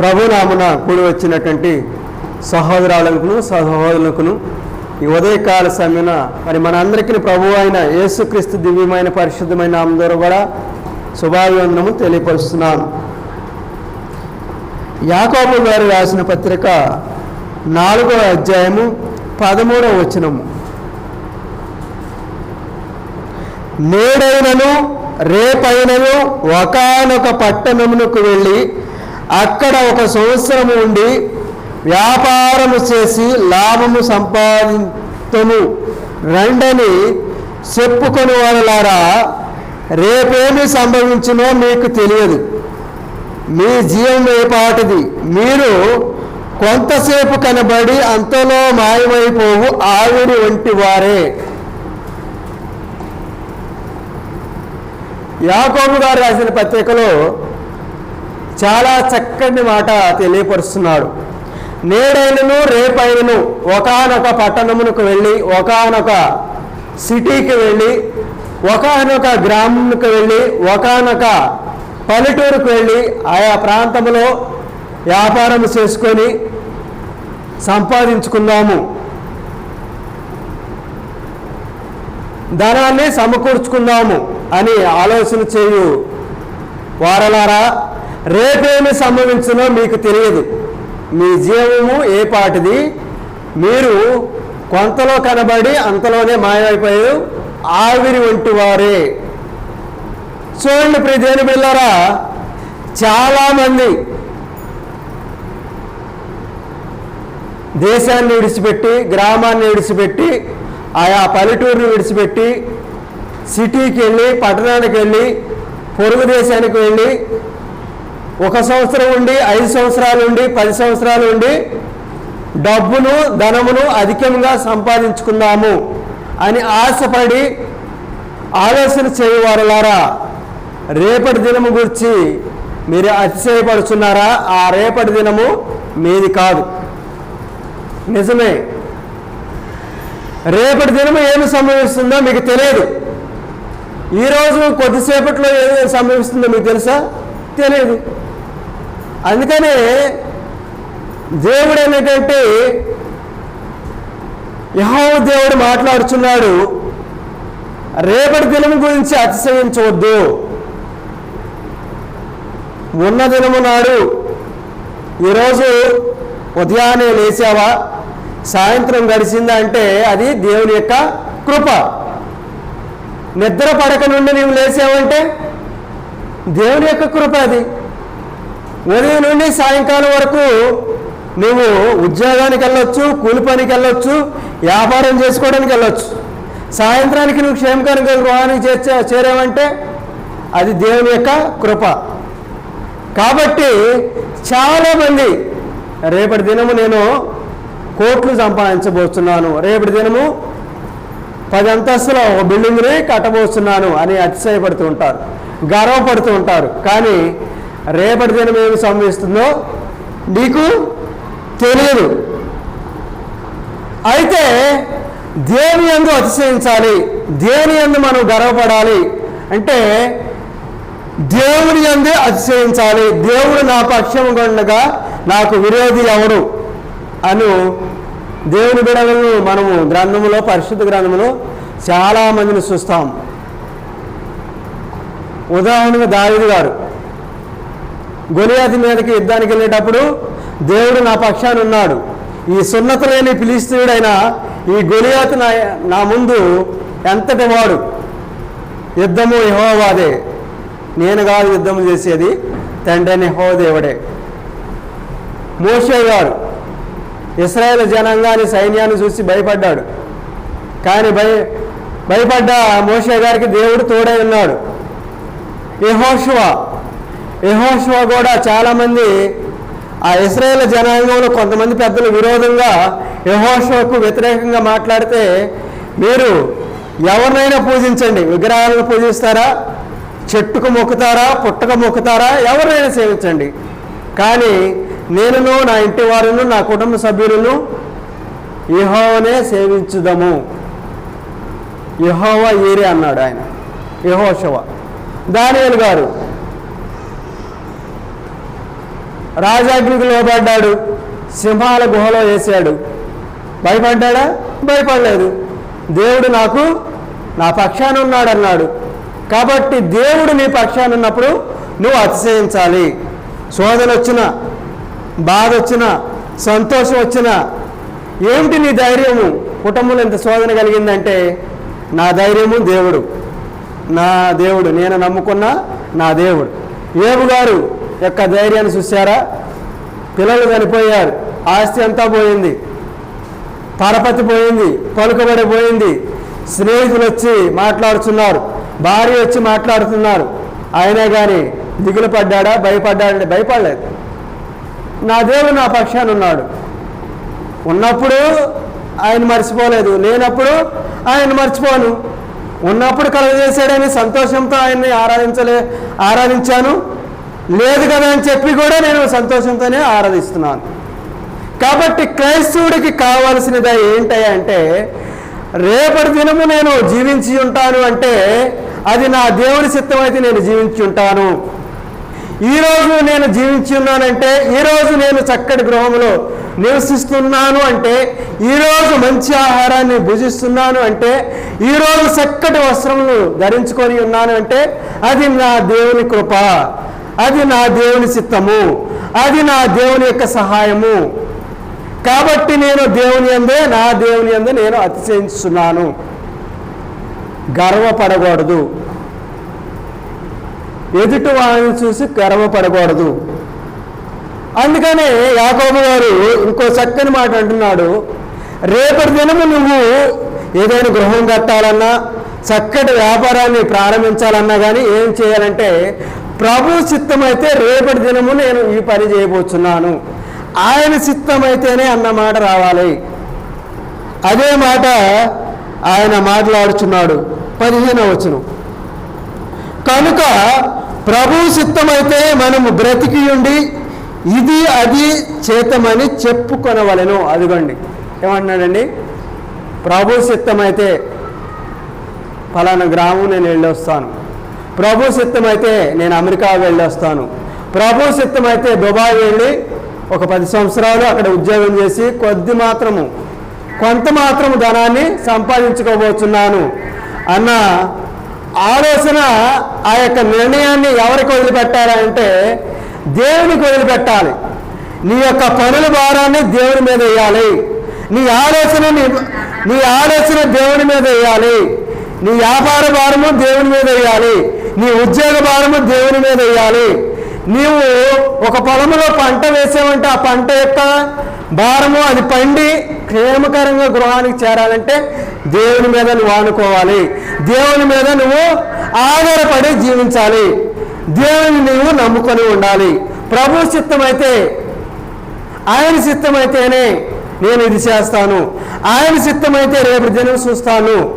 ప్రభునామున కూడి వచ్చినటువంటి సహోదరాలకును సహోదరులకును ఈ ఉదయకాల సమయన మరి మన అందరికీ ప్రభు అయిన యేసుక్రీస్తు దివ్యమైన పరిశుద్ధమైన నామం ద్వారా కూడా శుభాభివందనము తెలియపరుస్తున్నాను. యాకోబు గారు రాసిన పత్రిక నాలుగవ అధ్యాయము పదమూడవ వచనము. నేడైనను రేపైనను ఒకానొక పట్టణమునకు వెళ్ళి అక్కడ ఒక సంవత్సరము ఉండి వ్యాపారము చేసి లాభము సంపాదించము రండని చెప్పుకొని వాళ్ళారా రేపేమి సంభవించునో మీకు తెలియదు. మీ జీవం ఏపాటిది. మీరు కొంతసేపు కనబడి అంతలో మాయమైపోవు ఆవిరి వంటి వారే. యాకోబు గారు రాసిన పత్రికలో చాలా చక్కని మాట తెలియపరుస్తున్నాడు. నేడైనను రేపైనను ఒకానొక పట్టణమునకు వెళ్ళి ఒకానొక సిటీకి వెళ్ళి ఒకానొక గ్రామంకు వెళ్ళి ఒకానొక పల్లెటూరుకు వెళ్ళి ఆయా ప్రాంతంలో వ్యాపారం చేసుకొని సంపాదించుకుందాము. ధనాన్ని సమకూర్చుకుందాము అని ఆలోచన చేయు వారలారా రేపేమి సంభవించునో మీకు తెలియదు. మీ జీవము ఏ పాటిది? మీరు కొంతలో కనబడి అంతలోనే మాయమైపోయారు. ఆవిరి వంటి వారే. చూడండి ప్రియదేని బిళ్ళారా చాలామంది దేశాన్ని విడిచిపెట్టి గ్రామాన్ని విడిచిపెట్టి ఆయా పల్లెటూరుని విడిచిపెట్టి సిటీకి వెళ్ళి పట్టణానికి వెళ్ళి పొరుగు దేశానికి వెళ్ళి ఒక సంవత్సరం ఉండి ఐదు సంవత్సరాలు ఉండి పది సంవత్సరాలు ఉండి డబ్బును ధనమును అధికంగా సంపాదించుకుందాము అని ఆశపడి ఆలోచన చేయవారులారా. రేపటి దినము గురించి మీరు అతిశయపడుచున్నారా? ఆ రేపటి దినము మీది కాదు. నిజమే. రేపటి దినము ఏమి సంభవిస్తుందో మీకు తెలియదు. ఈరోజు కొద్దిసేపట్లో ఏది సంభవిస్తుందో మీకు తెలుసా? తెలియదు. అందుకనే దేవుడు అనేటువంటి యహో దేవుడు మాట్లాడుచున్నాడు రేపటి దినము గురించి అతిశయించవద్దు. ఉన్న దినము నాడు ఈరోజు ఉదయాన్నే లేచావా? సాయంత్రం గడిచిందా అంటే అది దేవుని యొక్క కృప. నిద్ర పడక నుండి నీవు లేచావంటే దేవుని యొక్క కృప అది. ఉదయం నుండి సాయంకాలం వరకు నువ్వు ఉద్యోగానికి వెళ్ళొచ్చు కూలి పనికి వెళ్ళొచ్చు వ్యాపారం చేసుకోవడానికి వెళ్ళొచ్చు. సాయంత్రానికి నువ్వు క్షేమకరంగా గృహానికి చేర్చే చేరావంటే అది దేవుని యొక్క కృప. కాబట్టి చాలామంది రేపటి దినము నేను కోట్లు సంపాదించబోతున్నాను. రేపటి దినము పది అంతస్తుల ఒక బిల్డింగ్ని కట్టబోతున్నాను అని అతిశయపడుతూ ఉంటారు గర్వపడుతూ ఉంటారు. కానీ రేపటి దినం ఏమి సంభవిస్తుందో నీకు తెలియదు. అయితే దేని ఎందు అతిశయించాలి? దేని ఎందు మనం గర్వపడాలి? అంటే దేవుని అందే అతిశయించాలి. దేవుడు నా పక్షం ఉండగా నాకు విరోధి ఎవడు అను దేవుని బిడలను మనము గ్రంథములో పరిశుద్ధ గ్రంథములో చాలామందిని చూస్తాం. ఉదాహరణగా దావిది గారు. గొలియాతి మీదకి యుద్ధానికి వెళ్ళేటప్పుడు దేవుడు నా పక్షాన ఉన్నాడు. ఈ సున్నత లేని పిలిస్తీయుడైన ఈ గొలియాతు నా నా ముందు ఎంతటి వాడు? యుద్ధము యహోవాదే. నేను కాదు యుద్ధము చేసేది తండ్రి అని మోషే గారు ఇస్రాయేల్ జనాంగాన్ని సైన్యాన్ని చూసి భయపడ్డాడు. కానీ భయ భయపడ్డ మోషే గారికి దేవుడు తోడై ఉన్నాడు. యహోషువ యహోషువ కూడా చాలామంది ఆ ఇస్రాయేల్ జనాంగంలో కొంతమంది పెద్దలు విరోధంగా యహోషువకు వ్యతిరేకంగా మాట్లాడితే మీరు ఎవరినైనా పూజించండి. విగ్రహాలను పూజిస్తారా? చెట్టుకు మొక్కుతారా? పుట్టకు మొక్కుతారా? ఎవరినైనా సేవించండి. కానీ నేనును నా ఇంటి వారును నా కుటుంబ సభ్యులను యహోవనే సేవించుదము. యహోవ ఏరే అన్నాడు ఆయన. యహోషవ. దానియలు గారు రాజాగ్నికి లోబడ్డాడు. సింహాల గుహలో వేసాడు భయపడ్డాడా? భయపడలేదు. దేవుడు నాకు నా పక్షాన ఉన్నాడు అన్నాడు కాబట్టి దేవుడు నీ పక్షాన ఉన్నప్పుడు నువ్వు అతిశయించాలి. శోధన వచ్చిన బాధ వచ్చిన సంతోషం వచ్చిన ఏమిటి నీ ధైర్యము? కుటుంబంలో ఎంత శోధన కలిగిందంటే నా ధైర్యము దేవుడు. నా దేవుడు. నేను నమ్ముకున్న నా దేవుడు. ఏబు గారు యొక్క ధైర్యాన్ని చూశారా? పిల్లలు చనిపోయారు. ఆస్తి అంతా పోయింది. పరపతి పోయింది. పలుకబడి పోయింది. స్నేహితులు వచ్చి మాట్లాడుతున్నారు. భార్య వచ్చి మాట్లాడుతున్నారు. అయినా కానీ దిగులు పడ్డాడా? భయపడ్డాడంటే భయపడలేదు. నా దేవుడు నా పక్షాన్ని ఉన్నాడు. ఉన్నప్పుడు ఆయన మర్చిపోలేదు. లేనప్పుడు ఆయన మర్చిపోను. ఉన్నప్పుడు కలుగజేశాడని సంతోషంతో ఆయన్ని ఆరాధించలే ఆరాధించాను. లేదు కదా అని చెప్పి కూడా నేను సంతోషంతోనే ఆరాధిస్తున్నాను. కాబట్టి క్రైస్తవుడికి కావాల్సినది ఏంటంటే రేపటి దినము నేను జీవించి ఉంటాను అంటే అది నా దేవుని చిత్తం అయితే నేను జీవించి ఉంటాను. ఈరోజు నేను జీవించి ఉన్నానంటే ఈరోజు నేను చక్కటి గృహంలో నివసిస్తున్నాను అంటే ఈరోజు మంచి ఆహారాన్ని భుజిస్తున్నాను అంటే ఈరోజు చక్కటి వస్త్రములు ధరించుకొని ఉన్నాను అంటే అది నా దేవుని కృప. అది నా దేవుని చిత్తము. అది నా దేవుని యొక్క సహాయము. కాబట్టి నేను దేవుని అందే నా దేవుని అందే నేను అతిశయిస్తున్నాను గర్వపడకూడదు. ఎదుటి వాళ్ళని చూసి గర్వపడకూడదు. అందుకనే యాకోబు గారు ఇంకో చక్కని మాట అంటున్నాడు. రేపటి దినము నువ్వు ఏదైనా గృహం కట్టాలన్నా చక్కటి వ్యాపారాన్ని ప్రారంభించాలన్నా కానీ ఏం చేయాలంటే ప్రభు చిత్తమైతే రేపటి దినము నేను ఈ పని చేయబోతున్నాను ఆయన చిత్తమైతేనే అన్న మాట రావాలి. అదే మాట ఆయన మాట్లాడుచున్నాడు. పదిహేను వచనం. కనుక ప్రభు చిత్తమైతే మనము బ్రతికి ఉండి ఇది అది చేతమని చెప్పుకొనవలెను. అదిగోండి. ఏమంటున్నాడండి? ప్రభు చిత్తమైతే ఫలానా గ్రామం నేను వెళ్ళొస్తాను. ప్రభు చిత్తమైతే నేను అమెరికా వెళ్ళొస్తాను. ప్రభు చిత్తమైతే దుబాయ్ వెళ్ళి ఒక పది సంవత్సరాలు అక్కడ ఉద్యోగం చేసి కొద్ది మాత్రము కొంత మాత్రము ధనాన్ని సంపాదించుకోబోతున్నాను అన్న ఆలోచన ఆ యొక్క నిర్ణయాన్ని ఎవరికి వదిలిపెట్టాలంటే దేవునికి వదిలిపెట్టాలి. నీ యొక్క పనుల భారాన్ని దేవుని మీద వేయాలి. నీ ఆలోచన నీ నీ ఆలోచన దేవుని మీద వేయాలి. నీ వ్యాపార భారము దేవుని మీద వేయాలి. నీ ఉద్యోగ భారము దేవుని మీద వేయాలి. నీవు ఒక పొలంలో పంట వేసావంటే ఆ పంట యొక్క భారము అది పండి క్షేమకరంగా గృహానికి చేరాలంటే దేవుని మీద నువ్వు ఆనుకోవాలి. దేవుని మీద నువ్వు ఆధారపడి జీవించాలి. దేవుని నువ్వు నమ్ముకొని ఉండాలి. ప్రభు చిత్తమైతే ఆయన చిత్తమైతేనే నేను ఇది చేస్తాను. ఆయన చిత్తమైతే రేపు దినం చూస్తాను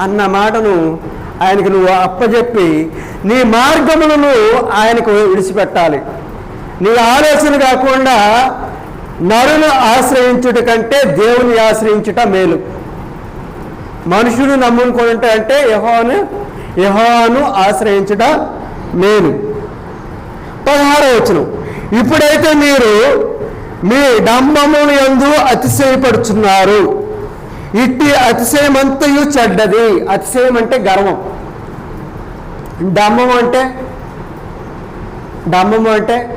అన్న మాటను ఆయనకు నువ్వు అప్పచెప్పి నీ మార్గములను ఆయనకు విడిచిపెట్టాలి. నీ ఆలోచన కాకుండా నరును ఆశ్రయించుట కంటే దేవుని ఆశ్రయించుట మేలు. మనుషుడు నమ్ముకుంటే అంటే యహోను యహోను ఆశ్రయించుట మేలు. పదహారో వచనం. ఇప్పుడైతే మీరు మీ డంబములు ఎందు అతిశయపడుచున్నారు. ఇట్టి అతిశయమంతయు చెడ్డది. అతిశయం అంటే గర్వం. డమ్మం అంటే? డంబము అంటే?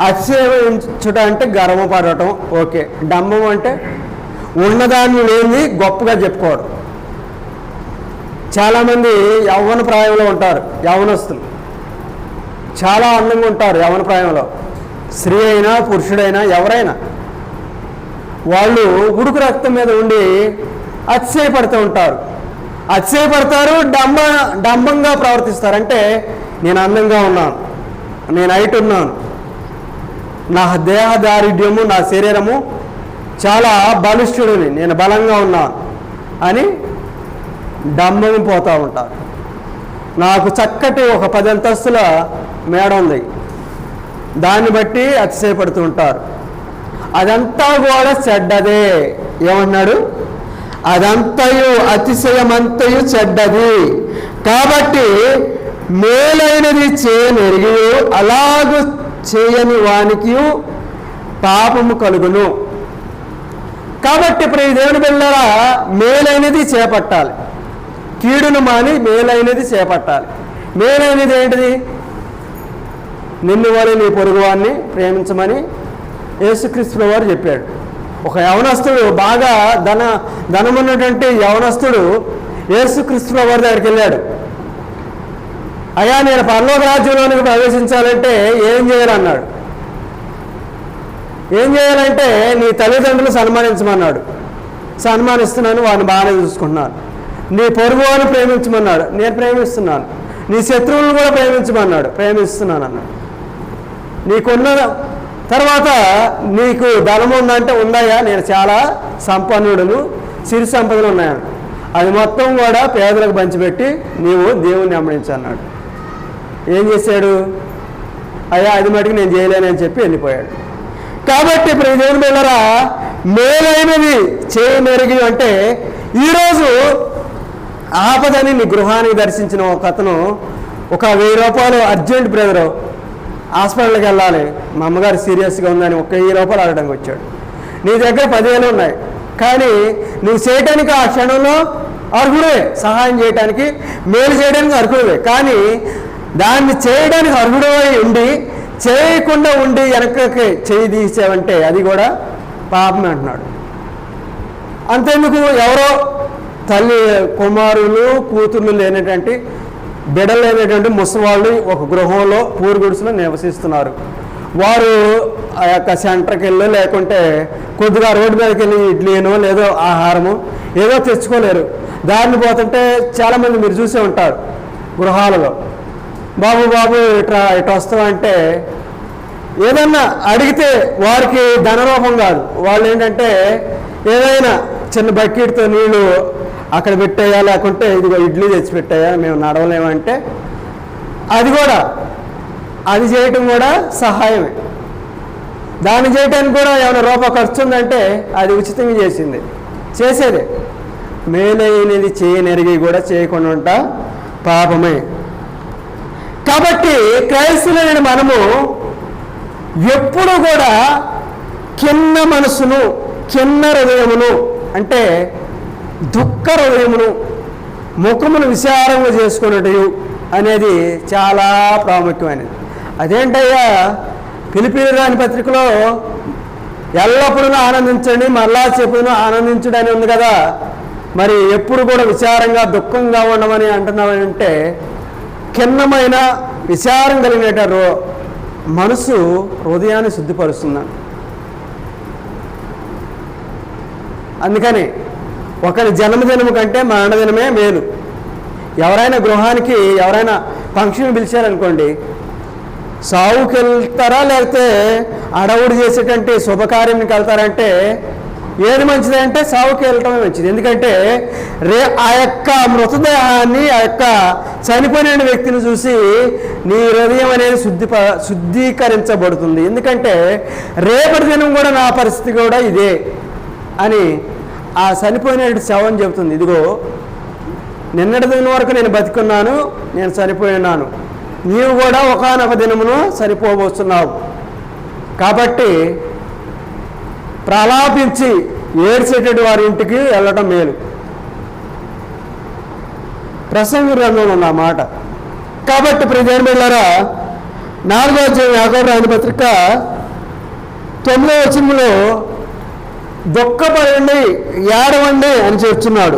అతిశయించుట అంటే గర్వపడటం ఓకే. డంబం అంటే ఉన్నదాన్ని లేని గొప్పగా చెప్పుకోవడం. చాలామంది యవ్వన ప్రాయంలో ఉంటారు యవనస్తులు చాలా అందంగా ఉంటారు యవన ప్రాయంలో. స్త్రీ అయినా పురుషుడైనా ఎవరైనా. వాళ్ళు ఉడుకు రక్తం మీద ఉండి అతిశయపడుతూ ఉంటారు. అతిశయపడతారు డంబ డంబంగా ప్రవర్తిస్తారు. అంటే నేను అందంగా ఉన్నాను నేను హైట్ ఉన్నాను. నా దేహ దారిద్ర్యము నా శరీరము చాలా బలిష్ఠుడిని నేను బలంగా ఉన్నాను అని డంబం పోతూ ఉంటారు. నాకు చక్కటి ఒక పది అంతస్తుల మేడ ఉంది. దాన్ని బట్టి అతిశయపడుతూ ఉంటారు. అదంతా కూడా చెడ్డదే. ఏమన్నాడు అదంతయు అతిశయమంతయు చెడ్డది. కాబట్టి మేలైనది చేయనెరిగి అలాగ చేయని వానికి పాపము కలుగును. కాబట్టి ఇప్పుడు ఈ దేవుని బిళ్ళరా మేలైనది చేపట్టాలి. కీడును మాని మేలైనది చేపట్టాలి. మేలైనది ఏంటిది? నిన్ను వారి నీ పొరుగువాన్ని ప్రేమించమని యేసుక్రీస్తుల వారు చెప్పాడు. ఒక యవనస్తుడు బాగా ధన ధనమున్నటువంటి యవనస్తుడు యేసుక్రీస్తుల వారి దగ్గరికి వెళ్ళాడు. అయ్యా నేను పర్లోక రాజ్యంలోనికి ప్రవేశించాలంటే ఏం చేయాలన్నాడు. ఏం చేయాలంటే నీ తల్లిదండ్రులు సన్మానించమన్నాడు. సన్మానిస్తున్నాను వాడిని బాగానే చూసుకుంటున్నాను. నీ పొరుగు వారిని ప్రేమించమన్నాడు. నేను ప్రేమిస్తున్నాను. నీ శత్రువులను కూడా ప్రేమించమన్నాడు. ప్రేమిస్తున్నాను అన్నాడు నీకున్న తర్వాత నీకు ధనం ఉందంటే ఉన్నాయా నేను చాలా సంపన్నుడును సిరి సంపదలు ఉన్నాయని. అది మొత్తం కూడా పేదలకు పంచిపెట్టి నీవు దేవుణ్ణి అమ్మడించన్నాడు. ఏం చేశాడు? అయ్యా అది మటుకు నేను చేయలేనని చెప్పి వెళ్ళిపోయాడు. కాబట్టి ఇప్పుడు దేవుని బిళ్ళరా మేలైనది చేయమెరిగి అంటే ఈరోజు ఆపదని నీ గృహానికి దర్శించిన ఒక అతను ఒక వెయ్యి రూపాయలు అర్జెంట్ బ్రదరు హాస్పిటల్కి వెళ్ళాలి. మా అమ్మగారు సీరియస్గా ఉందని ఒక్క వెయ్యి రూపాయలు అడగడానికి వచ్చాడు. నీ దగ్గర పదివేలు ఉన్నాయి. కానీ నువ్వు చేయటానికి ఆ క్షణంలో అర్హుడే. సహాయం చేయడానికి మేలు చేయడానికి అర్హుడే కానీ దాన్ని చేయడానికి అర్హుడై ఉండి చేయకుండా ఉండి వెనకకి చేయి తీసావంటే అది కూడా పాపమే అంటున్నాడు. అంతేందుకు? ఎవరో తల్లి కుమారులు కూతుర్లు లేనటువంటి బిడలు లేనటువంటి ముసవాళ్ళు ఒక గృహంలో పూరు గుడిసెలో నివసిస్తున్నారు. వారు ఆ యొక్క సెంటర్కి వెళ్ళి లేకుంటే కొద్దిగా రోడ్డు మీదకి వెళ్ళి ఇడ్లీనో లేదో ఆహారము ఏదో తెచ్చుకోలేరు. దారిని పోతుంటే చాలామంది మీరు చూసే ఉంటారు గృహాలలో. బాబు బాబు ఇట్లా ఇటు వస్తామంటే ఏదన్నా అడిగితే వారికి ధనరూపం కాదు. వాళ్ళు ఏంటంటే ఏదైనా చిన్న బకెట్తో నీళ్ళు అక్కడ పెట్టాయా? లేకుంటే ఇదిగో ఇడ్లీ తెచ్చి పెట్టాయా? మేము నడవలేమంటే అది కూడా అది చేయటం కూడా సహాయమే. దాన్ని చేయటానికి కూడా ఏమైనా రూపాయి ఖర్చు ఉందంటే అది ఉచితంగా చేసింది. చేసేదే. మేలైనది చేయనెరిగి కూడా చేయకుండా ఉంటా పాపమే. కాబట్టి క్రైస్తులైన మనము ఎప్పుడు కూడా కింద మనసును కింద హృదయమును అంటే దుఃఖ హృదయమును ముఖమును విశారంగా చేసుకున్నట్టు అనేది చాలా ప్రాముఖ్యమైనది. అదేంటయ్యా పిలిపిలి రాని పత్రికలో ఎల్లప్పుడూ ఆనందించండి మరలా చెప్పును ఆనందించడం అని ఉంది కదా. మరి ఎప్పుడు కూడా విచారంగా దుఃఖంగా ఉండమని అంటున్నామంటే ఖిన్నమైన విచారం కలిగినట మనసు హృదయాన్ని శుద్ధిపరుస్తుందండి అందుకని ఒకరి జన్మదినము కంటే మరణదినమే మేలు. ఎవరైనా గృహానికి ఎవరైనా ఫంక్షన్ పిలిచారనుకోండి సావుకి వెళ్తారా లేకపోతే అడవుడు చేసేటువంటి శుభకార్యానికి వెళ్తారంటే ఏది మంచిది అంటే సావుకి వెళ్ళటమే మంచిది. ఎందుకంటే రే ఆ యొక్క మృతదేహాన్ని ఆ యొక్క చనిపోయిన వ్యక్తిని చూసి నీ హృదయం అనేది శుద్ధి శుద్ధీకరించబడుతుంది. ఎందుకంటే రేపటి దినం కూడా నా పరిస్థితి కూడా ఇదే అని ఆ చనిపోయిన శవం చెబుతుంది. ఇదిగో నిన్నటి దిన వరకు నేను బతికున్నాను నేను చనిపోయినాను. నీవు కూడా ఒకనొక దినమును చనిపోబోతున్నావు. కాబట్టి ప్రలాపించి ఏడ్చేటటువంటి వారి ఇంటికి వెళ్ళటం మేలు. ప్రసంగ రంగంలో ఉన్న మాట. కాబట్టి ప్రజలు బిళ్ళారా నాలుగో అధ్యాయం యాకోబు రాని పత్రిక తొమ్మిదో వచనంలో దుఃఖపడండి ఏడవండి అని చెప్తున్నాడు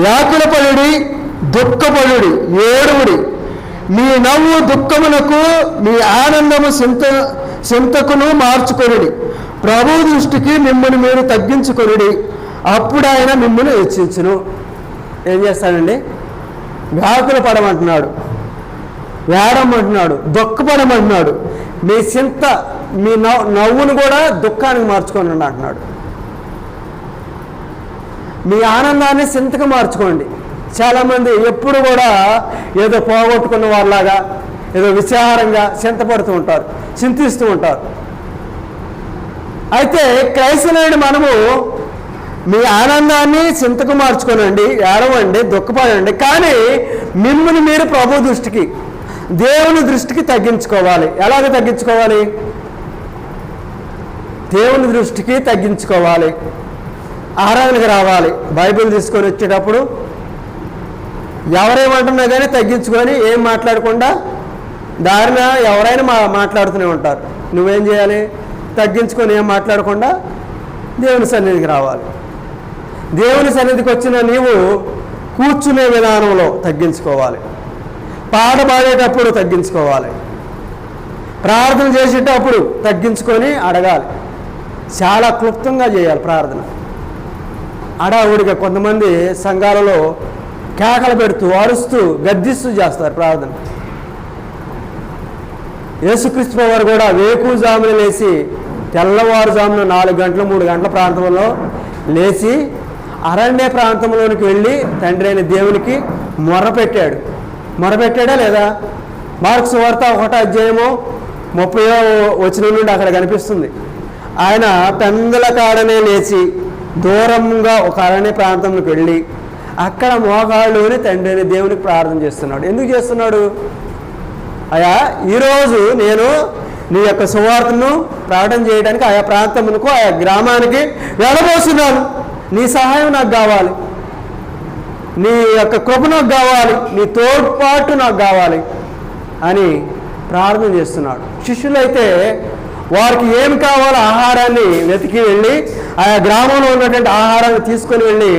వ్యాకులపడుడి దుఃఖపడుడి ఏడువుడి మీ నవ్వు దుఃఖమునకు మీ ఆనందము సింత సింతకును మార్చుకొనుడి. ప్రభు దృష్టికి మిమ్మల్ని మీరు తగ్గించుకొనుడి. అప్పుడు ఆయన మిమ్మల్ని హెచ్చించును. ఏం చేస్తానండి వ్యాకుల పడమంటున్నాడు వేడమంటున్నాడు దుఃఖపడమంటున్నాడు మీ చింత మీ నవ్వు నవ్వును కూడా దుఃఖానికి మార్చుకోనండి అంటున్నాడు. మీ ఆనందాన్ని చింతకు మార్చుకోండి. చాలామంది ఎప్పుడు కూడా ఏదో పోగొట్టుకున్న వాళ్ళలాగా ఏదో విచారంగా చింతపడుతూ ఉంటారు చింతిస్తూ ఉంటారు. అయితే క్రైస్తవులైన మనము మీ ఆనందాన్ని చింతకు మార్చుకోనండి ఏడవండి దుఃఖపడండి. కానీ మిమ్మల్ని మీరు ప్రభు దృష్టికి దేవుని దృష్టికి తగ్గించుకోవాలి. ఎలాగ తగ్గించుకోవాలి? దేవుని దృష్టికి తగ్గించుకోవాలి. ఆరాధనకు రావాలి. బైబిల్ తీసుకొని వచ్చేటప్పుడు ఎవరేమంటున్నా కానీ తగ్గించుకొని ఏం మాట్లాడకుండా దారిన ఎవరైనా మా మాట్లాడుతూనే ఉంటారు. నువ్వేం చేయాలి? తగ్గించుకొని ఏం మాట్లాడకుండా దేవుని సన్నిధికి రావాలి. దేవుని సన్నిధికి వచ్చిన నీవు కూర్చునే విధానంలో తగ్గించుకోవాలి. పాట పాడేటప్పుడు తగ్గించుకోవాలి. ప్రార్థన చేసేటప్పుడు తగ్గించుకొని అడగాలి. చాలా క్లుప్తంగా చేయాలి ప్రార్థన. అడావుడిగా కొంతమంది సంఘాలలో కేకలు పెడుతూ అరుస్తూ గద్దిస్తూ చేస్తారు ప్రార్థన. యేసుక్రీస్తు వారు కూడా వేకుజామున లేచి తెల్లవారుజామున నాలుగు గంటలు మూడు గంటల ప్రాంతంలో లేచి అరణ్య ప్రాంతంలోనికి వెళ్ళి తండ్రి అయిన దేవునికి మొరపెట్టాడు మొరపెట్టాడా లేదా? మార్క్స్ వార్త ఒకటో అధ్యాయము ముప్పై వచ్చిన నుండి అక్కడ కనిపిస్తుంది. ఆయన పెందల కాడనే లేచి దూరంగా ఒక అరణ్య ప్రాంతంలోకి వెళ్ళి అక్కడ మోకాళ్ళుని తండ్రిని దేవునికి ప్రార్థన చేస్తున్నాడు. ఎందుకు చేస్తున్నాడు? అయా ఈరోజు నేను నీ యొక్క సువార్తను ప్రకటన చేయడానికి ఆయా ప్రాంతమునకు ఆయా గ్రామానికి వెళ్ళబోతున్నాను. నీ సహాయం నాకు కావాలి. నీ యొక్క కృప నాకు కావాలి. నీ తోడ్పాటు నాకు కావాలి అని ప్రార్థన చేస్తున్నాడు. శిష్యులైతే వారికి ఏం కావాలో ఆహారాన్ని వెతికి వెళ్ళి ఆయా గ్రామంలో ఉన్నటువంటి ఆహారాన్ని తీసుకొని వెళ్ళి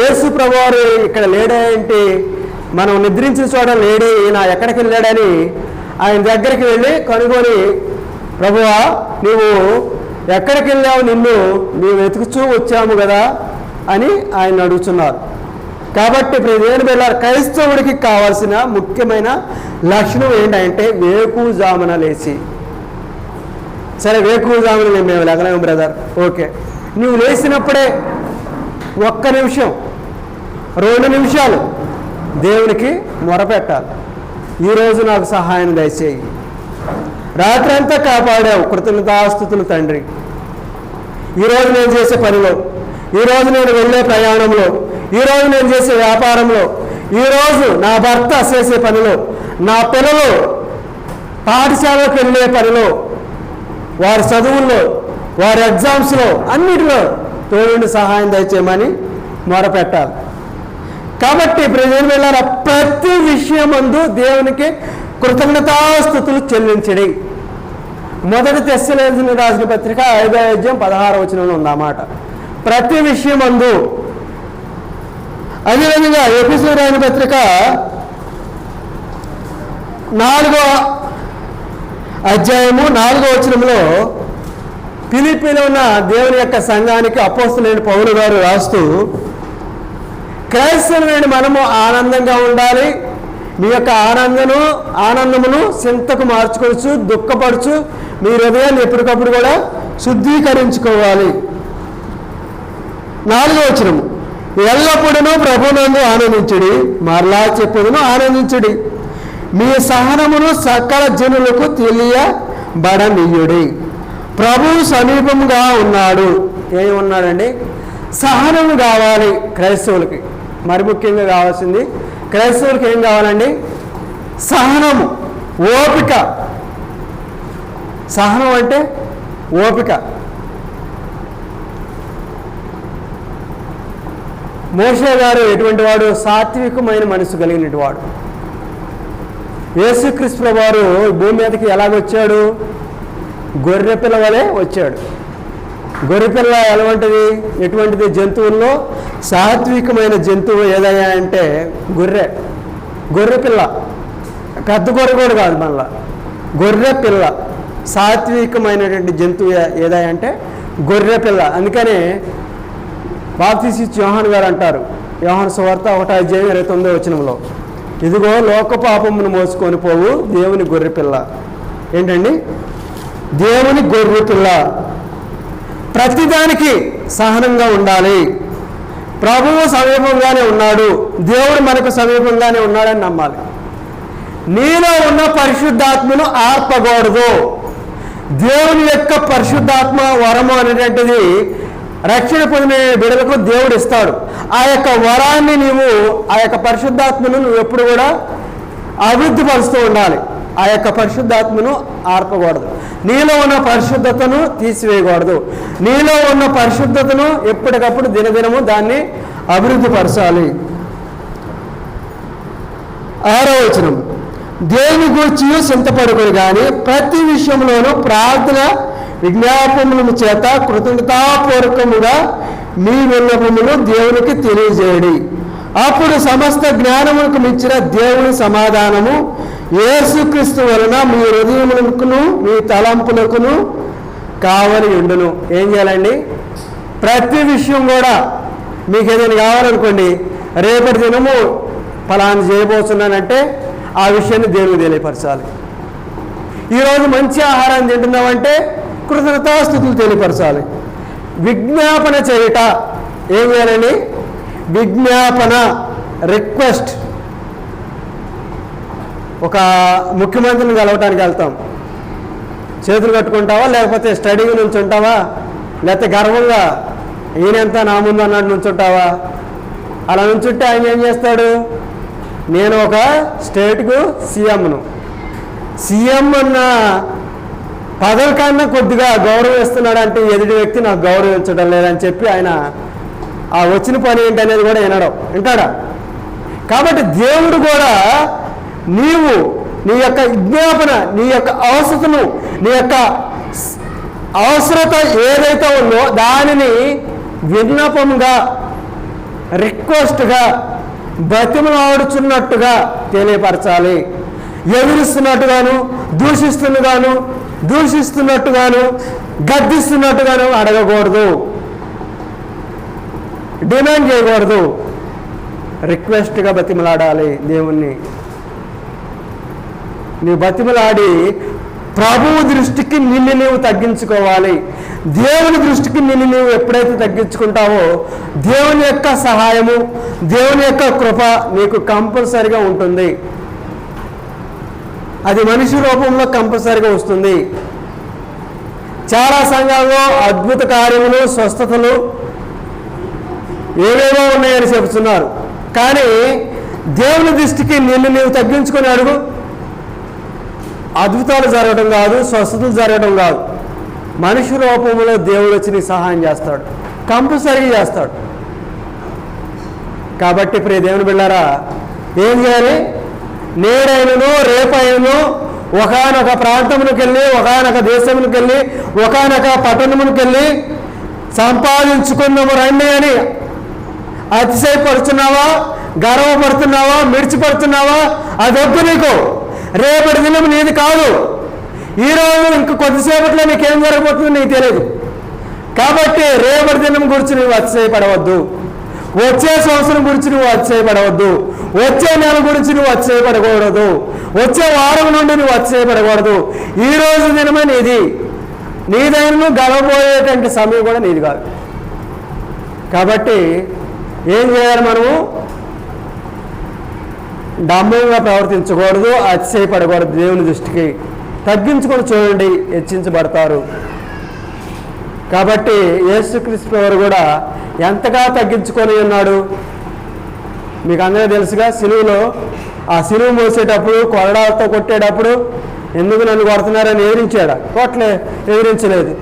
యేసు ప్రభువారు ఇక్కడ లేడేంటి మనం నిద్రించిన చోట లేడే ఈయన ఎక్కడికి వెళ్ళాడని ఆయన దగ్గరికి వెళ్ళి కనుగొని ప్రభువా నీవు ఎక్కడికి వెళ్ళావు? నిన్ను మేము వెతుకుచూ వచ్చాము కదా అని ఆయన అడుగుతున్నారు. కాబట్టి ఇప్పుడు నేను వెళ్ళారు క్రైస్తవుడికి కావాల్సిన ముఖ్యమైన లక్షణం ఏంటంటే వేకుజామున లేచి. సరే వేకుజామున మేము మేము లేకలేము బ్రదర్ ఓకే నువ్వు లేచినప్పుడే ఒక్క నిమిషం రెండు నిమిషాలు దేవునికి మొరపెట్టాలి. ఈరోజు నాకు సహాయం దయచేయి. రాత్రంతా కాపాడావు కృతజ్ఞతాస్తుతులు తండ్రి. ఈరోజు నేను చేసే పనిలో ఈరోజు నేను వెళ్ళే ప్రయాణంలో ఈరోజు నేను చేసే వ్యాపారంలో ఈరోజు నా భర్త చేసే పనిలో నా పిల్లలు పాఠశాలకు వెళ్ళే పనిలో వారి చదువుల్లో వారి ఎగ్జామ్స్లో అన్నిటిలో తోడుండి సహాయం దయచేయమని మొరపెట్టాలి. కాబట్టి ప్రజలు వెళ్ళాల ప్రతి ప్రతి విషయమందు దేవునికి కృతజ్ఞతాస్థుతులు చెల్లించడి. మొదటి తెస్సలేసిన రాసిన పత్రిక ఐదో అధ్యాయం పదహారు వచనంలో ఉంది అన్నమాట ప్రతి విషయమందు అదేవిధంగా ఎపిసోడ్ రాసిన పత్రిక నాలుగో అధ్యాయము నాలుగో వచనంలో పిలిపిలో ఉన్న దేవుని యొక్క సంఘానికి అపోస్తులైన పౌరు గారు రాస్తూ క్రైస్తవులైన మనము ఆనందంగా ఉండాలి. మీ యొక్క ఆనందను ఆనందమును చింతకు మార్చుకోవచ్చు దుఃఖపడుచు మీ హృదయాన్ని ఎప్పటికప్పుడు కూడా శుద్ధీకరించుకోవాలి. నాలుగో వచనము ఎల్లప్పుడూ ప్రభునందు ఆనందించుడి మరలా చెప్పుడును ఆనందించుడి. మీ సహనమును సకల జనులకు తెలియబడనీయుడి. ప్రభు సమీపంగా ఉన్నాడు. ఏమి ఉన్నాడండి సహనం కావాలి క్రైస్తవులకి. మరి ముఖ్యంగా కావాల్సింది క్రైస్తవులకి ఏం కావాలండి? సహనము ఓపిక. సహనం అంటే ఓపిక. మోషే గారు ఎటువంటి వాడు? సాత్వికమైన మనసు కలిగినటువంటి వాడు. యేసుక్రీస్తు వారు భూమి మీదకి ఎలాగొచ్చాడు? గొర్రె పిల్ల వలె వచ్చాడు. గొర్రెపిల్ల ఎలాంటిది? ఎటువంటిది? జంతువుల్లో సాత్వికమైన జంతువు ఏదైనా అంటే గొర్రె. గొర్రె పిల్ల. పెద్ద గొర్రె కూడా కాదు మళ్ళా. గొర్రె పిల్ల. సాత్వికమైనటువంటి జంతువు ఏ- అంటే గొర్రె పిల్ల. అందుకనే బాప్తిసి చౌహాన్ గారు అంటారు. యోహాన్ సువార్త ఒకటో అధ్యాయం ఇరవై తొమ్మిదో వచనంలో. ఇదిగో లోక పాపమును మోసుకొని పోవు దేవుని గొర్రెపిల్ల ఏంటండి? దేవుని గొర్రె పిల్ల. ప్రతిదానికి సహనంగా ఉండాలి. ప్రభువు సమీపంగానే ఉన్నాడు. దేవుడు మనకు సమీపంగానే ఉన్నాడని నమ్మాలి. నీలో ఉన్న పరిశుద్ధాత్మను ఆర్పకూడదు. దేవుని యొక్క పరిశుద్ధాత్మ వరము అనేటువంటిది రక్షణ పొందిన బిడలకు దేవుడు ఇస్తాడు. ఆ యొక్క వరాన్ని నీవు ఆ యొక్క పరిశుద్ధాత్మను నువ్వు ఎప్పుడు కూడా అభివృద్ధి పరుస్తూ ఉండాలి. ఆ యొక్క పరిశుద్ధాత్మను ఆర్పకూడదు. నీలో ఉన్న పరిశుద్ధతను తీసివేయకూడదు. నీలో ఉన్న పరిశుద్ధతను ఎప్పటికప్పుడు దినదినము దాన్ని అభివృద్ధిపరచాలి. ఆరో వచనం. దేవుని గూర్చి చింతపడుకుని కానీ ప్రతి విషయంలోనూ ప్రార్థన విజ్ఞాపముల చేత కృతజ్ఞతాపూర్వకముగా మీ విన్నపములు దేవునికి తెలియజేయడి. అప్పుడు సమస్త జ్ఞానములకు మించిన దేవుని సమాధానము యేసుక్రీస్తు వలన మీ హృదయములకును మీ తలంపులకును కావలి ఉండును. ఏం చేయాలండి? ప్రతి విషయం కూడా మీకు ఏదైనా కావాలనుకోండి రేపటి దినము ఫలాన్ని చేయబోతున్నానంటే ఆ విషయాన్ని దేవుడు తెలియపరచాలి. ఈరోజు మంచి ఆహారాన్ని తింటున్నామంటే కృతజ్ఞతాస్థుతులు తెలియపరచాలి. విజ్ఞాపన చేయట ఏం చేయాలండి? విజ్ఞాపన రిక్వెస్ట్. ఒక ముఖ్యమంత్రిని కలవటానికి వెళ్తాం. చేతులు కట్టుకుంటావా? లేకపోతే స్టడీగా నుంచుంటావా? లేకపోతే గర్వంగా ఈయనంతా నా ముందు అన్నట్టు నుంచుంటావా? అలా నుంచుంటే ఆయన ఏం చేస్తాడు? నేను ఒక స్టేట్కు సీఎంను. సీఎం అన్న పదవి కన్నా కొద్దిగా గౌరవిస్తున్నాడు అంటే ఎదుటి వ్యక్తి నాకు గౌరవించడం లేదని చెప్పి ఆయన ఆ వచ్చిన పని ఏంటి అనేది కూడా వినడం. వింటాడా? కాబట్టి దేవుడు కూడా నీవు నీ యొక్క విజ్ఞాపన నీ యొక్క అవసరతను నీ యొక్క అవసరత ఏదైతే ఉందో దానిని విన్నపంగా రిక్వెస్ట్గా బతిమలాడుచున్నట్టుగా తెలియపరచాలి. ఎదురిస్తున్నట్టుగాను దూషిస్తున్నగాను దూషిస్తున్నట్టుగాను గద్దిస్తున్నట్టుగాను అడగకూడదు. డిమాండ్ చేయకూడదు. రిక్వెస్ట్గా బతిమలాడాలి దేవుణ్ణి. నీ బతిమలాడి ప్రభువు దృష్టికి నిన్ను నీవు తగ్గించుకోవాలి. దేవుని దృష్టికి నిన్ను నీవు ఎప్పుడైతే తగ్గించుకుంటావో దేవుని యొక్క సహాయము దేవుని యొక్క కృప నీకు కంపల్సరిగా ఉంటుంది. అది మనిషి రూపంలో కంపల్సరిగా వస్తుంది. చాలా సంఘాల్లో అద్భుత కార్యములు స్వస్థతలు ఏవేవో ఉన్నాయని చెబుతున్నారు. కానీ దేవుని దృష్టికి నిన్ను నీవు తగ్గించుకొని అడుగు. అద్భుతాలు జరగడం కాదు స్వస్థతలు జరగడం కాదు. మనిషి రూపంలో దేవుడు వచ్చి నీకు సహాయం చేస్తాడు. కంపల్సరీగా చేస్తాడు. కాబట్టి ప్రియ దేవుని బిళ్ళారా ఏం చేయాలి? నేడైనను రేపైనను ఒకనొక ప్రాంతమునికి వెళ్ళి ఒకనొక దేశమునికి వెళ్ళి ఒకనొక పట్టణమునికి వెళ్ళి సంపాదించుకుందాము రండి అని. అతిశయపడుతున్నావా గర్వపడుతున్నావా? మిడిచిపడుతున్నావా? అది నీకు. రేపటి దినం నీది కాదు. ఈరోజు ఇంక కొద్దిసేపట్లో నీకేం జరగబోతుందో నీకు తెలియదు కాబట్టి రేపటి దినం గురించి నువ్వు అతిశయపడవద్దు. వచ్చే సంవత్సరం గురించి నువ్వు అతిశయపడవద్దు. వచ్చే నెల గురించి నువ్వు అతిశయపడకూడదు. వచ్చే వారం నుండి నువ్వు అతిశయపడకూడదు. ఈ రోజు దినమే నీది. నీదైన నువ్వు గడవబోయేటువంటి సమయం కూడా నీది కాదు. కాబట్టి ఏం చేయాలి మనము? డంబంగా ప్రవర్తించకూడదు అతిశయపడకూడదు దేవుని దృష్టికి. తగ్గించుకొని చూడండి హెచ్చించబడతారు కాబట్టి యేసుక్రీస్తు వారు కూడా ఎంతగా తగ్గించుకొని ఉన్నాడు? మీకు అందరూ తెలుసుగా సిలువులో ఆ సిలువు మోసేటప్పుడు కొరడాలతో కొట్టేటప్పుడు ఎందుకు నన్ను కొడుతున్నారని ఎదిరించాడు? కొట్లే ఎదిరించలేదు.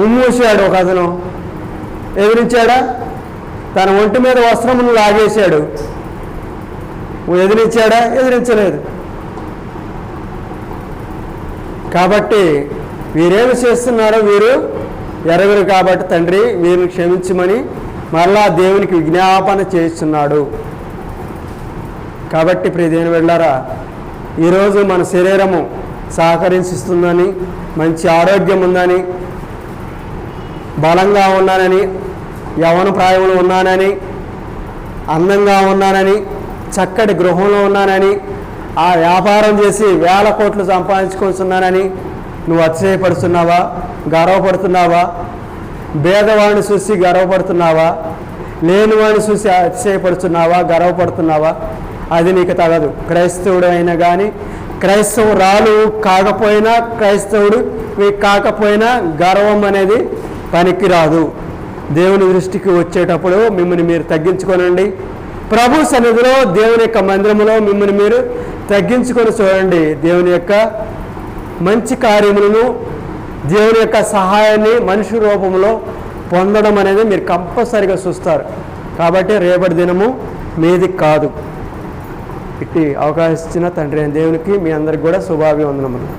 ఉమ్మూసాడు ఒక అతను. ఎదిరించాడా? తన ఒంటి మీద వస్త్రమును లాగేశాడు. ఎదిరించాడా? ఎదిరించలేదు. కాబట్టి వీరేమి చేస్తున్నారో వీరు ఎరగరు కాబట్టి తండ్రి వీరిని క్షమించమని మరలా దేవునికి విజ్ఞాపన చేస్తున్నాడు. కాబట్టి ప్రియ వెళ్ళారా ఈరోజు మన శరీరము సహకరిస్తుందని మంచి ఆరోగ్యం ఉందని బలంగా ఉన్నానని యవన ప్రాయంలో ఉన్నానని అందంగా ఉన్నానని చక్కటి గృహంలో ఉన్నానని ఆ వ్యాపారం చేసి వేల కోట్లు సంపాదించుకొస్తున్నానని నువ్వు అతిశయపడుతున్నావా? గర్వపడుతున్నావా? భేదవాడిని చూసి గర్వపడుతున్నావా? లేనివాడిని చూసి అతిశయపడుతున్నావా? గర్వపడుతున్నావా? అది నీకు తగదు. క్రైస్తవుడు అయినా కానీ క్రైస్తవురాలు కాకపోయినా క్రైస్తవుడు కాకపోయినా గర్వం అనేది పనికిరాదు. దేవుని దృష్టికి వచ్చేటప్పుడు మిమ్మల్ని మీరు తగ్గించుకోనండి. ప్రభు సన్నిధిలో దేవుని యొక్క మందిరంలో మిమ్మల్ని మీరు తగ్గించుకొని చూడండి. దేవుని యొక్క మంచి కార్యములను దేవుని యొక్క సహాయాన్ని మనిషి రూపంలో పొందడం అనేది మీరు కంపల్సరిగా చూస్తారు. కాబట్టి రేపటి దినము మీది కాదు. ఇట్టి అవకాశం ఇచ్చిన తండ్రి దేవునికి మీ అందరికి కూడా శుభాభివందనములు.